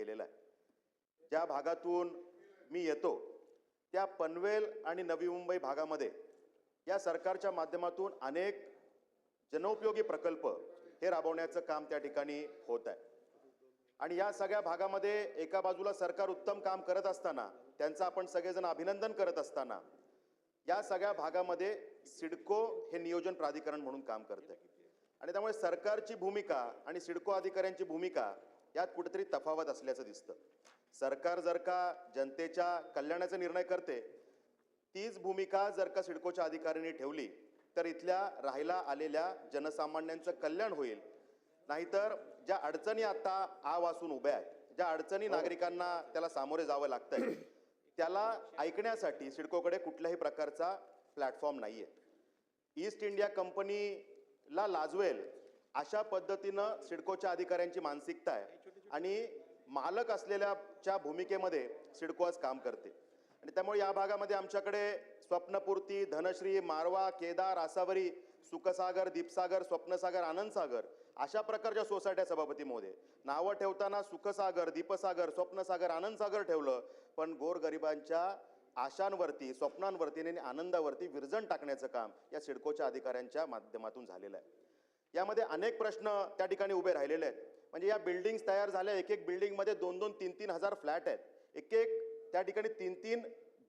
केलेला आहे. ज्या भागातून मी येतो त्या पनवेल आणि नवी मुंबई भागामध्ये या सरकारच्या माध्यमातून अनेक जनोपयोगी प्रकल्प हे राबवण्याचं काम त्या ठिकाणी होत आहे. आणि या सगळ्या भागामध्ये एका बाजूला सरकार उत्तम काम करत असताना त्यांचं आपण सगळेजण अभिनंदन करत असताना या सगळ्या भागामध्ये सिडको हे नियोजन प्राधिकरण म्हणून काम करत आहे आणि त्यामुळे सरकारची भूमिका आणि सिडको अधिकाऱ्यांची भूमिका यात कुठेतरी तफावत असल्याचं दिसतं. सरकार जर का जनतेच्या कल्याणाचा निर्णय करते तीच भूमिका जर का सिडकोच्या अधिकाऱ्यांनी ठेवली तर इथल्या राहायला आलेल्या जनसामान्यांचं कल्याण होईल. नाहीतर ज्या अडचणी आता आ वासून उभ्या आहेत ज्या अडचणी नागरिकांना त्याला सामोरे जावं लागतंय त्याला ऐकण्यासाठी सिडकोकडे कुठल्याही प्रकारचा प्लॅटफॉर्म नाही आहे ईस्ट इंडिया कंपनीला लाजवेल अशा पद्धतीनं सिडकोच्या अधिकाऱ्यांची मानसिकता आहे. आणि मालक असलेल्याच्या भूमिकेमध्ये सिडको आज काम करते. आणि त्यामुळे या भागामध्ये आमच्याकडे स्वप्नपूर्ती धनश्री मारवा केदार आसावरी सुखसागर दीपसागर स्वप्नसागर आनंदसागर अशा प्रकारच्या सोसायट्या सभापती महोदय. नावं ठेवताना सुखसागर दीपसागर स्वप्नसागर आनंदसागर ठेवलं पण गोरगरिबांच्या आशांवरती स्वप्नांवरती आणि आनंदावरती विरजण टाकण्याचं काम या सिडकोच्या अधिकाऱ्यांच्या माध्यमातून झालेलं आहे. यामध्ये अनेक प्रश्न त्या ठिकाणी उभे राहिलेले आहेत. म्हणजे या बिल्डिंग्स तयार झाल्या. एक एक बिल्डिंगमध्ये दोन दोन तीन तीन हजार फ्लॅट आहेत. एक एक त्या ठिकाणी तीन तीन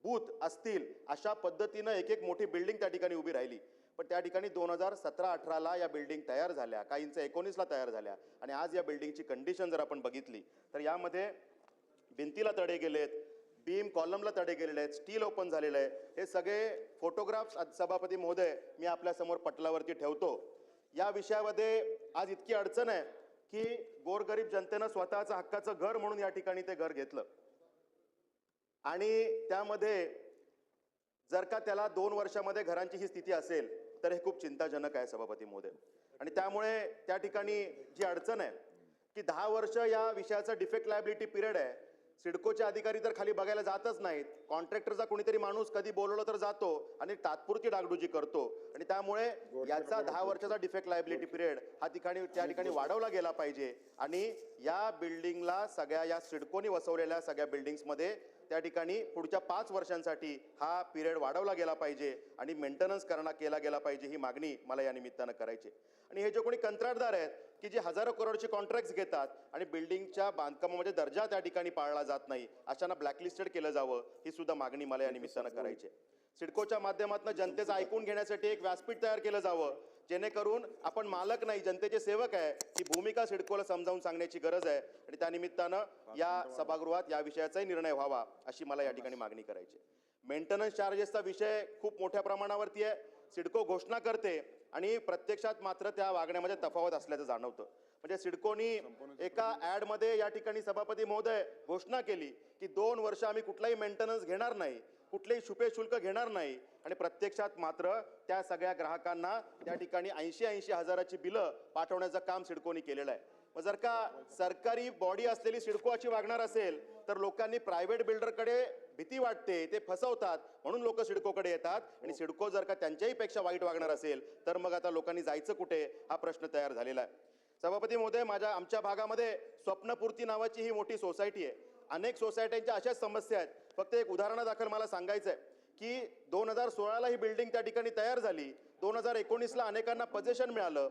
बूथ असतील अशा पद्धतीनं एक एक मोठी बिल्डिंग त्या ठिकाणी उभी राहिली. पण त्या ठिकाणी दोन हजार सतरा अठराला या बिल्डिंग तयार झाल्या. काहींचं एकोणीसला तयार झाल्या. आणि आज या बिल्डिंगची कंडिशन जर आपण बघितली तर यामध्ये भिंतीला तडे गेलेत बीम कॉलमला तडे गेलेले आहेत स्टील ओपन झालेलं आहे. हे सगळे फोटोग्राफ्स सभापती महोदय मी आपल्यासमोर पटलावरती ठेवतो. या विषयामध्ये आज इतकी अडचण आहे. की गोरगरीब जनतेनं स्वतःचं हक्काचं घर म्हणून या ठिकाणी ते घर घेतलं. आणि त्यामध्ये जर का त्याला दोन वर्षामध्ये घरांची ही स्थिती असेल तर हे खूप चिंताजनक आहे सभापती महोदय. आणि त्यामुळे त्या ठिकाणी जी अडचण आहे की दहा वर्ष या विषयाचा डिफेक्ट लायबिलिटी पिरियड आहे सिडकोचे अधिकारी तर खाली बघायला जातच नाहीत. कॉन्ट्रॅक्टरचा कोणीतरी माणूस कधी बोलवलं तर जातो आणि तात्पुरती डागडुजी करतो. आणि त्यामुळे याचा दहा वर्षाचा डिफेक्ट लायबिलिटी पिरियड हा ठिकाणी त्या ठिकाणी वाढवला गेला पाहिजे. आणि या बिल्डिंगला सगळ्या या सिडकोनी वसवलेल्या सगळ्या बिल्डिंग्समध्ये त्या ठिकाणी पुढच्या पाच वर्षांसाठी हा पिरियड वाढवला गेला पाहिजे. आणि मेंटेनन्स करणा केला गेला पाहिजे ही मागणी मला या निमित्तानं करायची. आणि हे जे कोणी कंत्राटदार आहेत की जे हजारो करोडचे कॉन्ट्रॅक्ट्स घेतात आणि बिल्डिंगच्या बांधकामामध्ये दर्जा त्या ठिकाणी पाळला जात नाही अशांना ब्लॅकलिस्टेड केलं जावं ही सुद्धा मागणी मला या निमित्तानं करायची. सिडकोच्या माध्यमातून जनतेचं ऐकून घेण्यासाठी एक व्यासपीठ तयार केलं जावं जेणेकरून आपण मालक नाही जनतेचे सेवक आहे ही भूमिका सिडकोला समजावून सांगण्याची गरज आहे आणि त्या निमित्तानं या सभागृहात या विषयाचाही निर्णय व्हावा अशी मला या ठिकाणी मागणी करायची मेंटेनन्स चार्जेसचा विषय खूप मोठ्या प्रमाणावरती आहे. सिडको घोषणा करते आणि प्रत्यक्षात मात्र त्या वागण्यामध्ये तफावत असल्याचं जाणवतं. म्हणजे सिडकोनी एका ॲडमध्ये या ठिकाणी सभापती महोदय घोषणा केली की दोन वर्ष आम्ही कुठलाही मेंटेनन्स घेणार नाही कुठलेही छुपे शुल्क घेणार नाही आणि प्रत्यक्षात मात्र त्या सगळ्या ग्राहकांना त्या ठिकाणी ऐंशी ऐंशी हजाराची बिलं पाठवण्याचं काम सिडकोनी केलेलं आहे. मग जर का सरकारी बॉडी असलेली सिडको अशी वागणार असेल तर लोकांनी प्रायव्हेट बिल्डरकडे भीती वाटते ते फसवतात. म्हणून लोक सिडकोकडे येतात. आणि सिडको जर का त्यांच्याही पेक्षा वाईट वागणार असेल तर मग आता लोकांनी जायचं कुठे? हा प्रश्न तयार झालेला आहे. सभापती महोदय माझ्या आमच्या भागामध्ये स्वप्नपूर्ती नावाची ही मोठी सोसायटी आहे. अनेक सोसायट्यांच्या अशाच समस्या आहेत. फक्त एक उदाहरणादाखल मला सांगायचं आहे की दोन हजार सोळाला ही बिल्डिंग त्या ठिकाणी तयार झाली. दोन हजार एकोणीसला अनेकांना पजेशन मिळालं.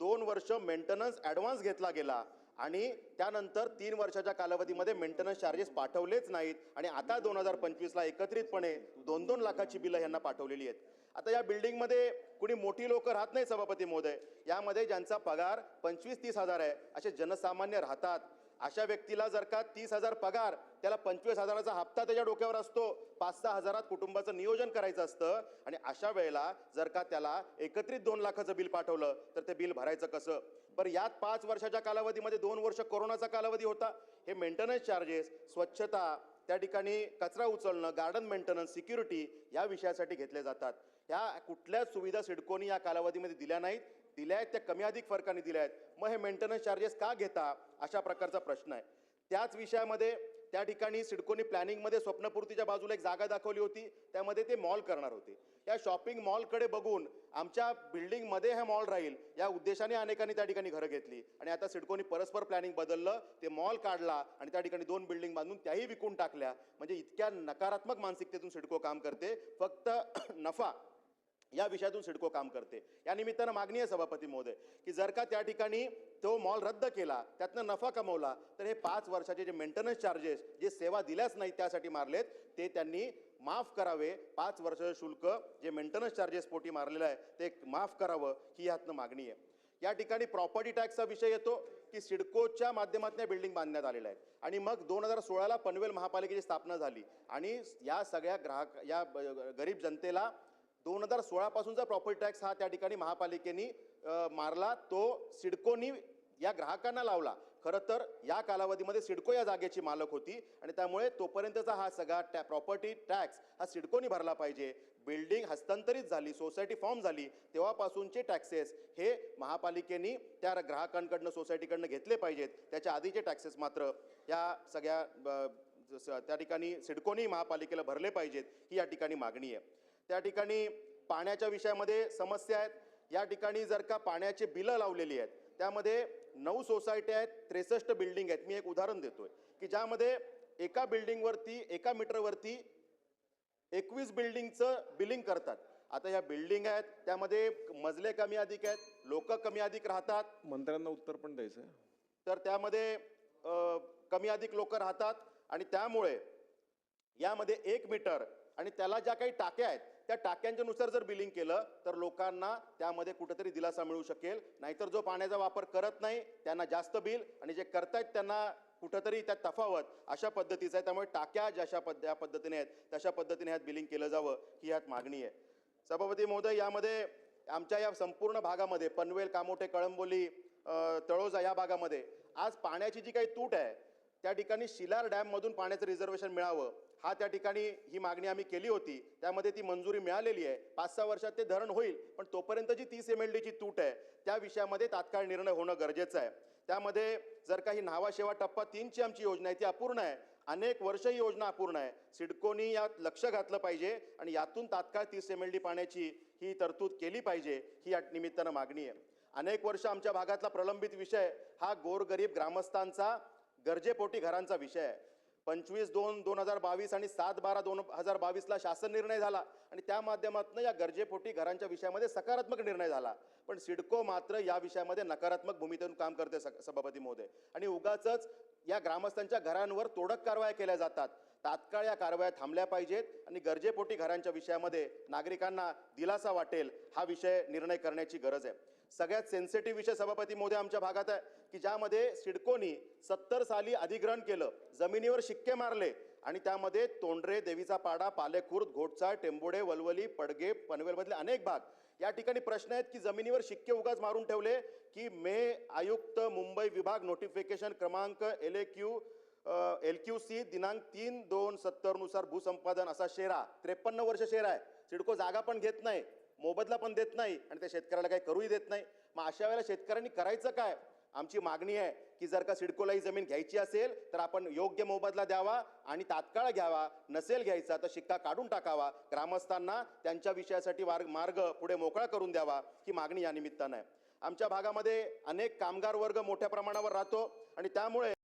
दोन वर्ष मेंटेनन्स ॲडव्हान्स घेतला गेला. आणि त्यानंतर तीन वर्षाच्या कालावधीमध्ये मेंटेनन्स चार्जेस पाठवलेच नाहीत. आणि आता दोन हजार पंचवीसला एकत्रितपणे दोन दोन लाखाची बिलं यांना पाठवलेली आहेत. आता या बिल्डिंगमध्ये कुणी मोठी लोक राहत नाही सभापती महोदय. यामध्ये ज्यांचा पगार पंचवीस तीस हजार आहे असे जनसामान्य राहतात. अशा व्यक्तीला जर का तीस हजार पगार त्याला पंचवीस हजाराचा हप्ता त्याच्या डोक्यावर असतो. पाच सहा हजारात कुटुंबाचं नियोजन करायचं असतं. आणि अशा वेळेला जर का त्याला एकत्रित दोन लाखाचं बिल पाठवलं तर ते बिल भरायचं कसं? बरं यात पाच वर्षाच्या कालावधीमध्ये दोन वर्ष कोरोनाचा कालावधी होता. हे मेंटेनन्स चार्जेस स्वच्छता त्या ठिकाणी कचरा उचलणं गार्डन मेंटेनन्स सिक्युरिटी या विषयासाठी घेतले जातात. ह्या कुठल्याच सुविधा सिडकोनी या कालावधीमध्ये दिल्या नाहीत. दिल्या आहेत त्या कमी अधिक फरकाने दिल्या आहेत. मग हे मेंटेनन्स चार्जेस का घेता? अशा प्रकारचा प्रश्न आहे. त्याच विषयामध्ये त्या ठिकाणी सिडकोनी प्लॅनिंगमध्ये स्वप्नपूर्तीच्या बाजूला एक जागा दाखवली होती. त्यामध्ये ते मॉल करणार होते. या शॉपिंग मॉलकडे बघून आमच्या बिल्डिंगमध्ये हे मॉल राहील या उद्देशाने अनेकांनी त्या ठिकाणी घरं घेतली. आणि आता सिडकोनी परस्पर प्लॅनिंग बदललं ते मॉल काढला आणि त्या ठिकाणी दोन बिल्डिंग बांधून त्याही विकून टाकल्या. म्हणजे इतक्या नकारात्मक मानसिकतेतून सिडको काम करते. फक्त नफा या विषयातून सिडको काम करते. या निमित्तानं मागणी आहे सभापती महोदय की जर का त्या ठिकाणी तो मॉल रद्द केला त्यातनं नफा कमवला तर हे पाच वर्षाचे जे मेंटेनन्स चार्जेस जे सेवा दिल्याच नाही त्यासाठी मारलेत ते त्यांनी माफ करावे. पाच वर्षाचं शुल्क जे मेंटेनन्स चार्जेस पोटी मारलेलं आहे ते माफ करावं ही यातनं मागणी आहे. या ठिकाणी प्रॉपर्टी टॅक्सचा विषय येतो की सिडकोच्या माध्यमातून बिल्डिंग बांधण्यात आलेल्या आहेत आणि मग दोन हजार सोळाला पनवेल महापालिकेची स्थापना झाली. आणि या सगळ्या ग्राहक या गरीब जनतेला दोन हजार सोळापासूनचा प्रॉपर्टी टॅक्स हा त्या ठिकाणी महापालिकेने मारला. तो सिडकोनी या ग्राहकांना लावला. खरं तर या कालावधीमध्ये सिडको या जागेची मालक होती आणि त्यामुळे तोपर्यंतचा हा सगळा टॅ प्रॉपर्टी टॅक्स हा सिडकोनी भरला पाहिजे. बिल्डिंग हस्तांतरित झाली सोसायटी फॉर्म झाली तेव्हापासूनचे टॅक्सेस हे महापालिकेने त्या ग्राहकांकडनं सोसायटीकडनं घेतले पाहिजेत. त्याच्या आधीचे टॅक्सेस मात्र या सगळ्या जसं त्या ठिकाणी सिडकोनी महापालिकेला भरले पाहिजेत ही या ठिकाणी मागणी आहे. त्या ठिकाणी पाण्याच्या विषयामध्ये समस्या आहेत. या ठिकाणी जर का पाण्याचे बिलं लावलेली आहेत त्यामध्ये नऊ सोसायटी आहेत त्रेसष्ट बिल्डिंग आहेत. मी एक उदाहरण देतोय की ज्यामध्ये एका बिल्डिंगवरती एका मीटरवरती एकवीस बिल्डिंगचं बिलिंग करतात. आता ह्या बिल्डिंग आहेत त्यामध्ये मजले कमी अधिक आहेत लोक कमी अधिक राहतात. मंत्र्यांना उत्तर पण द्यायचं तर त्यामध्ये कमी अधिक लोक राहतात आणि त्यामुळे यामध्ये एक मीटर आणि त्याला ज्या काही टाक्या आहेत त्या टाक्यांच्या नुसार जर बिलिंग केलं तर लोकांना त्यामध्ये कुठेतरी दिलासा मिळू शकेल. नाहीतर जो पाण्याचा वापर करत नाही त्यांना जास्त बिल आणि जे करतायत त्यांना कुठंतरी त्यात तफावत अशा पद्धतीचं आहे. त्यामुळे टाक्या जशा पद्ध या पद्धतीने आहेत तशा पद्धतीने ह्यात बिलिंग केलं जावं ही ह्यात मागणी आहे. सभापती महोदय यामध्ये आमच्या या संपूर्ण भागामध्ये पनवेल कामोठे कळंबोली तळोजा या भागामध्ये आज पाण्याची जी काही तूट आहे त्या ठिकाणी शिलार डॅममधून पाण्याचं रिझर्वेशन मिळावं. हा त्या ठिकाणी ही मागणी आम्ही केली होती. त्यामध्ये ती मंजुरी मिळालेली आहे. पाच सहा वर्षात ते धरण होईल पण तोपर्यंत जी तीस एम एल डीची तूट आहे त्या विषयामध्ये तात्काळ निर्णय होणं गरजेचं आहे. त्यामध्ये जर काही न्हावा शेवा टप्पा तीनची आमची योजना आहे ती अपूर्ण आहे. अनेक वर्ष ही योजना अपूर्ण आहे. सिडकोनी यात लक्ष घातलं पाहिजे आणि यातून तात्काळ तीस एम एल डी पाण्याची ही तरतूद केली पाहिजे ही या निमित्तानं मागणी आहे. अनेक वर्ष आमच्या भागातला प्रलंबित विषय हा गोरगरीब ग्रामस्थांचा गरजेपोटी घरांचा विषय आहे. पंचवीस दोन दोन हजार बावीस आणि सात बारा दोन हजार बावीसला शासन निर्णय झाला आणि त्या माध्यमातून या गरजेपोटी घरांच्या विषयामध्ये सकारात्मक निर्णय झाला. पण सिडको मात्र या विषयामध्ये नकारात्मक भूमिकेतून काम करते स- सभापती महोदय. आणि उगाच या ग्रामस्थांच्या घरांवर तोडक कारवाया केल्या जातात. तात्काळ या कारवाया थांबल्या पाहिजेत आणि गरजेपोटी घरांच्या विषयामध्ये नागरिकांना दिलासा वाटेल हा विषय निर्णय करण्याची गरज आहे. सगळ्यात सेन्सिटिव्ह विषय सभापती मोदी आमच्या भागात आहे की ज्यामध्ये सिडकोनी सत्तर साली अधिग्रहण केलं जमिनीवर शिक्के मारले आणि त्यामध्ये तोंडरे देवीचा पाडा पालेखुर्द घोटचाळ टेंबोडे वलवली पडगे पनवेलमधले अनेक भाग. या ठिकाणी प्रश्न आहेत की जमिनीवर शिक्के उगाच मारून ठेवले की मे आयुक्त मुंबई विभाग नोटिफिकेशन क्रमांक L A Q L Q C दिनांक तीन दोन सत्तरनुसार भूसंपादन असा शेरा त्रेपन्न वर्ष शेरा आहे. सिडको जागा पण घेत नाही. मोबदला पण देत नाही आणि त्या शेतकऱ्याला काही करूही देत नाही. मग अशा वेळेला शेतकऱ्यांनी करायचं काय? आमची मागणी आहे की जर का सिडकोला ही जमीन घ्यायची असेल तर आपण योग्य मोबदला द्यावा आणि तात्काळ घ्यावा. नसेल घ्यायचा तर शिक्का काढून टाकावा. ग्रामस्थांना त्यांच्या विषयासाठी वार मार्ग पुढे मोकळा करून द्यावा ही मागणी या निमित्तानं आहे. आमच्या भागामध्ये अनेक कामगार वर्ग मोठ्या प्रमाणावर राहतो आणि त्यामुळे